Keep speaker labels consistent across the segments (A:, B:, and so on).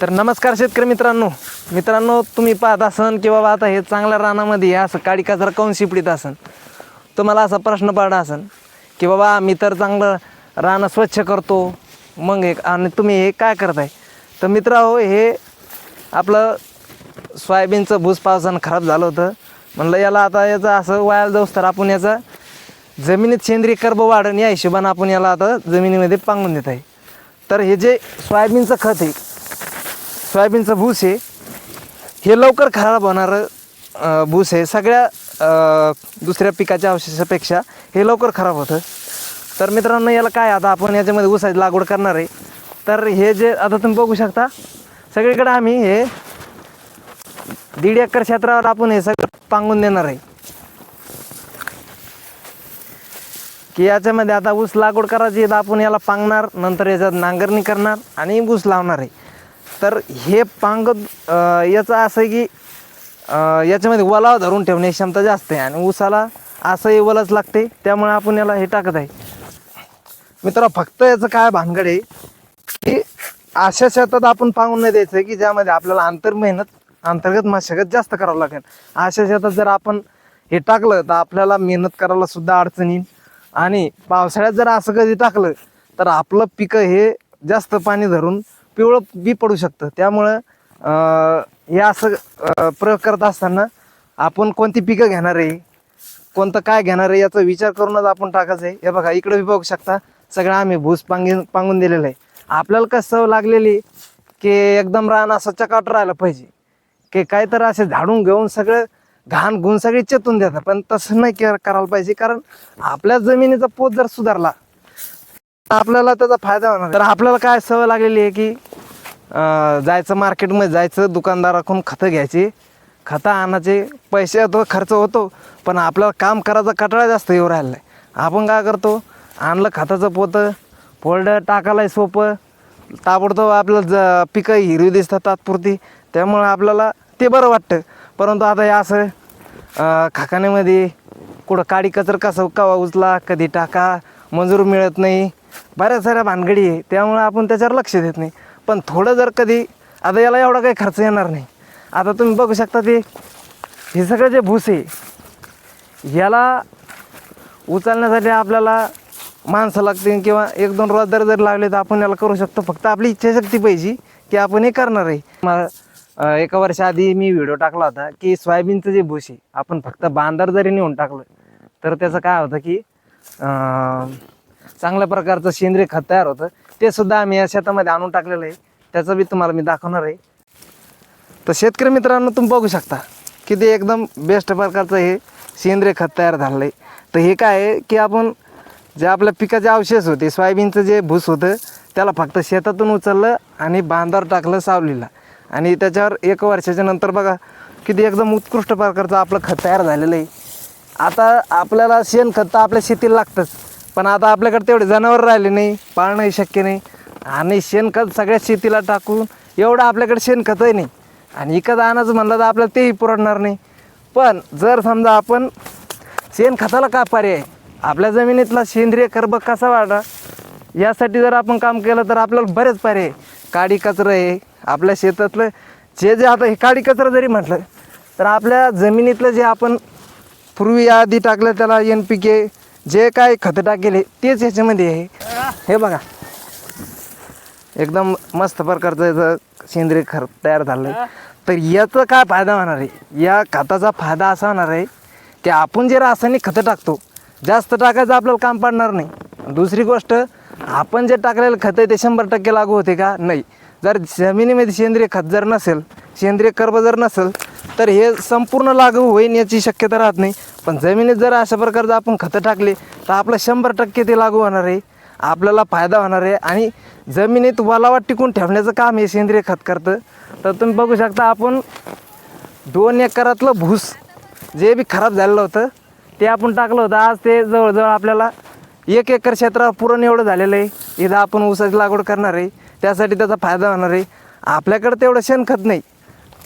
A: तर नमस्कार शेतकरी मित्रांनो. मित्रांनो तुम्ही पाहत असन की बाबा आता हे चांगल्या रानामध्ये असं काडी कचरा काऊन शिपडीत असन? तुम्हाला असा प्रश्न पडला असन की बाबा मी तर चांगलं रानं स्वच्छ करतो. मग हे आणि तुम्ही हे काय करताय? तर मित्र हो हे आपलं सोयाबीनचं भूस पावसानं खराब झालं होतं. म्हणलं याला आता याचं असं वायाला जाऊस तर आपण याचा जमिनीत सेंद्रिय कर्ब वाढण या हिशोबानं आपण याला आता जमिनीमध्ये पांगून देत आहे. तर हे जे सोयाबीनचं खत आहे सोयाबीनचं भूस आहे. हे लवकर खराब होणारं भूस आहे. सगळ्या दुसऱ्या पिकाच्या अवशेषापेक्षा हे लवकर खराब होतं. तर मित्रांनो याला काय आता आपण याच्यामध्ये ऊसाची लागवड करणार आहे. तर हे जे आता तुम्ही बघू शकता सगळीकडे आम्ही हे दीड एकर क्षेत्रावर आपण हे सगळं पांगून देणार आहे. की याच्यामध्ये आता ऊस लागवड करायची तर आपण याला पांगणार नंतर याच्यात नांगरणी करणार आणि ऊस लावणार आहे. तर हे पांग याचं असं आहे की याच्यामध्ये वलाव धरून ठेवण्याची क्षमता जास्त आहे आणि ऊसाला असंही वलच लागते त्यामुळे आपण याला हे टाकत आहे. मित्र फक्त याचं काय भानगड आहे की अशा शेतात आपण पाहून नाही द्यायचं की ज्यामध्ये आपल्याला अंतर मेहनत अंतर्गत मशागत जास्त करावं लागेल. अशा शेतात जर आपण हे टाकलं तर आपल्याला मेहनत करायला सुद्धा अडचण येईल. आणि पावसाळ्यात जर असं कधी टाकलं तर आपलं पिकं हे जास्त पाणी धरून पिवळं बी पडू शकतं. त्यामुळं हे असं प्रयोग करत असताना आपण कोणती पिकं घेणार आहे? कोणतं काय घेणार आहे याचा विचार करूनच आपण टाकायचं आहे. हे बघा इकडे बघू शकता सगळं आम्ही भूस पांगून पांगून दिलेलं आहे. आपल्याला कसं सवय लागलेली की एकदम रान असं चकाट राहिलं पाहिजे. की काय तर असे झाडून घेऊन सगळं घाण गुण सगळे चेतून देतात. पण तसं नाही करायला पाहिजे. कारण आपल्या जमिनीचा पोत जर सुधारला तर आपल्याला त्याचा फायदा होणार. तर आपल्याला काय सवय लागलेली आहे की जायचं मार्केटमध्ये जायचं दुकानदाराकडून खतं घ्यायची. खतं आणायचे पैसे तो खर्च होतो पण आपल्याला काम करायचा कटाळा जास्त येऊ राहिला आहे आपण काय करतो? आणलं खताचं पोतं फोल्डर टाकायला सोपं ताबडतोब आपलं ज पिकं हिरवी दिसतात तात्पुरती त्यामुळं आपल्याला ते बरं वाटतं. परंतु आता हे असं खाकाण्यामध्ये कुठं काडी कचर कसं कवा उचला कधी टाका मजूर मिळत नाही बऱ्याच साऱ्या भानगडी आहे. त्यामुळं आपण त्याच्यावर लक्ष देत नाही. पण थोडं जर कधी आता याला एवढा काही खर्च येणार नाही. आता तुम्ही बघू शकता ते हे सगळं जे भूस आहे याला उचलण्यासाठी आपल्याला माणसं लागतील किंवा एक दोन रोजदार जर लागले तर आपण याला करू शकतो. फक्त आपली इच्छाशक्ती पाहिजे की आपण हे करणार आहे. मला एका वर्षाआधी मी व्हिडिओ टाकला होता की सोयाबीनचं जे भूस आहे आपण फक्त बांधार जरी नेऊन टाकलं तर त्याचं काय होतं की चांगल्या प्रकारचं सेंद्रिय खत तयार होतं. ते सुद्धा आम्ही या शेतामध्ये आणून टाकलेलं आहे. त्याचं बी तुम्हाला मी दाखवणार आहे. तर शेतकरी मित्रांनो तुम्ही बघू शकता की ते एकदम बेस्ट प्रकारचं हे सेंद्रिय खत तयार झालेलं आहे. तर हे काय आहे की आपण जे आपल्या पिकाचे अवशेष होते सोयाबीनचं जे भूस होतं त्याला फक्त शेतातून उचललं आणि बांधावर टाकलं सावलीला. आणि त्याच्यावर एक वर्षाच्या नंतर बघा किती एकदम उत्कृष्ट प्रकारचं आपलं खत तयार झालेलं आहे. आता आपल्याला शेणखत तर आपल्या शेतीला लागतंच. पण आता आपल्याकडे तेवढे जनावर राहिले नाही पाळणंही शक्य नाही. आणि शेणखत सगळ्या शेतीला टाकून एवढं आपल्याकडे शेणखतही नाही. आणि इकत आणायचं म्हणलं तर आपल्याला तेही पुरवणार नाही. पण जर समजा आपण शेणखताला का पर्याय? आहे? आपल्या जमिनीतला सेंद्रिय कर्ब कसा वाढा यासाठी जर आपण काम केलं तर आपल्याला बरेच पर्याय. काडी कचरं आहे आपल्या शेतातलं जे जे आता हे काडी कचरं जरी म्हटलं तर आपल्या जमिनीतलं जे आपण पूर्वी आधी टाकलं त्याला एन पी के जे काय खतं टाकेले तेच ह्याच्यामध्ये आहे. हे बघा. एकदम मस्त प्रकारचं याचं सेंद्रिय खत तयार झालं आहे तर याचा काय फायदा होणार आहे? या खताचा फायदा असा होणार आहे की आपण जे रासायनिक खतं टाकतो जास्त टाकायचं आपल्याला काम पडणार नाही. दुसरी गोष्ट आपण जे टाकलेलं खतं आहे ते शंभर टक्के लागू होते का? नाही. जर जमिनीमध्ये सेंद्रिय खत जर नसेल सेंद्रिय कर्ब जर नसेल तर हे संपूर्ण लागू होईन याची शक्यता राहत नाही. पण जमिनीत जर अशा प्रकारचं आपण खतं टाकले तर आपलं शंभर टक्के ते लागू होणार आहे. आपल्याला फायदा होणार आहे. आणि जमिनीत वलावा टिकून ठेवण्याचं काम हे सेंद्रिय खत करतं. तर तुम्ही बघू शकता आपण दोन एकरातलं भूस जे बी खराब झालेलं होतं ते आपण टाकलं होतं. आज ते जवळजवळ आपल्याला एक एकर क्षेत्रावर पुरण एवढं झालेलं आहे. इथं आपण ऊसाची लागवड करणार आहे. त्यासाठी त्याचा फायदा होणार आहे. आपल्याकडं तेवढं शेणखत नाही.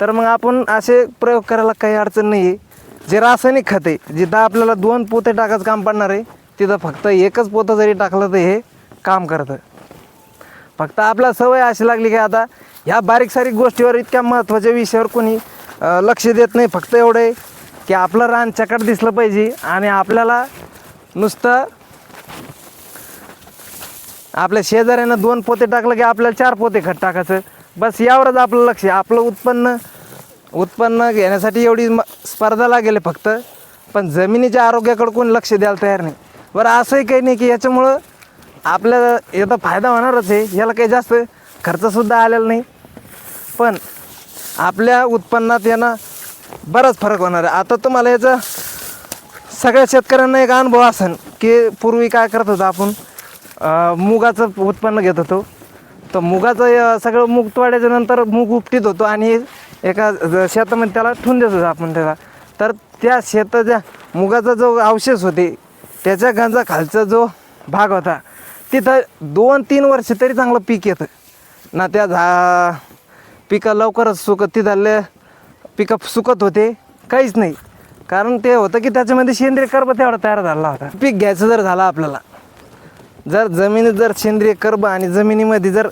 A: तर मग आपण असे प्रयोग करायला काही अडचण नाही आहे जे रासायनिक खत आहे जिथं आपल्याला दोन पोते टाकायचं काम पडणार आहे तिथं फक्त एकच पोतं जरी टाकलं तर हे काम करतं. फक्त आपला सवय अशी लागली की आता ह्या बारीक सारीक गोष्टीवर इतक्या महत्त्वाच्या विषयावर कोणी लक्ष देत नाही फक्त एवढं आहे की आपलं रान चकट दिसलं पाहिजे आणि आपल्याला नुसतं आपल्या शेजाऱ्यानं दोन पोते टाकलं की आपल्याला चार पोते खत टाकायचं. बस यावरच आपलं लक्ष आपलं उत्पन्न उत्पन्न घेण्यासाठी एवढी म- स्पर्धा लागेल फक्त. पण जमिनीच्या आरोग्याकडे कोण लक्ष द्यायला तयार नाही. बरं असंही काही नाही की याच्यामुळं आपल्याला याचा फायदा होणारच आहे. याला काही जास्त खर्चसुद्धा आलेला नाही. पण आपल्या उत्पन्नात यांना बराच फरक होणार आहे. आता तुम्हाला याचा सगळ्या शेतकऱ्यांना एक अनुभव असेल की पूर्वी काय करत होतो आपण? मुगाचं उत्पन्न घेत होतो. तर मुगाचं सगळं मूग तोडायच्यानंतर मूग उपटीत होतो आणि एका शेतामध्ये त्याला ठेवून देत होतो आपण त्याला. तर त्या शेताच्या मुगाचा जो अवशेष होते त्याच्या गंजा खालचा जो भाग होता तिथं दोन तीन वर्ष तरी चांगलं पीक येतं. ना त्या झा पिकं लवकरच सुकत तिथले पिकं सुकत होते काहीच नाही. कारण ते होतं की त्याच्यामध्ये सेंद्रिय कर्ब तेवढा तयार झाला होता. पीक घ्यायचं जर झालं आपल्याला जर जमिनीत जर सेंद्रिय कर्ब आणि जमिनीमध्ये जर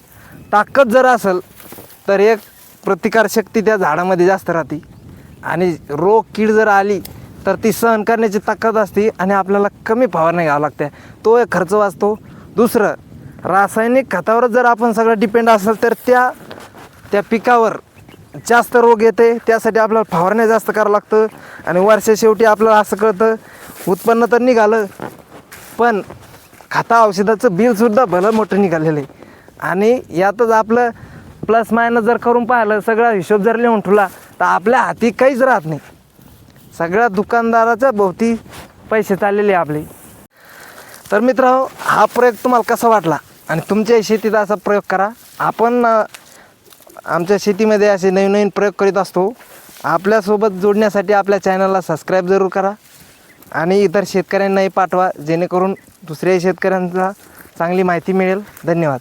A: ताकद जर असेल तर एक प्रतिकारशक्ती त्या झाडामध्ये जास्त राहते. आणि रोग कीड जर आली तर ती सहन करण्याची ताकद असते आणि आपल्याला कमी फवारणी घ्यावं लागते. तो एक खर्च वाचतो. दुसरं रासायनिक खतावरच जर आपण सगळं डिपेंड असेल तर त्या त्या पिकावर जास्त रोग येते. त्यासाठी आपल्याला फवारण्या जास्त करावं लागतं. आणि वर्षा शेवटी आपल्याला असं कळतं उत्पन्न तर निघालं पण खाता औषधाचं बिलसुद्धा भलं मोठं निघालेलं आहे. आणि यातच आपलं प्लस मायनस जर करून पाहिलं सगळा हिशोब जर लिहून ठेवला तर आपल्या हाती काहीच राहत नाही. सगळ्या दुकानदाराच्या भोवती पैसे चाललेले आपले. तर मित्र हा प्रयोग तुम्हाला कसा वाटला? आणि तुमच्या शेतीत असा प्रयोग करा. आपण आमच्या शेतीमध्ये असे नवीन नवीन प्रयोग करीत असतो. आपल्यासोबत जोडण्यासाठी आपल्या चॅनलला सबस्क्राईब जरूर करा. आणि इतर शेतकऱ्यांनाही पाठवा जेणेकरून दुसऱ्याही शेतकऱ्यांना चांगली माहिती मिळेल. धन्यवाद.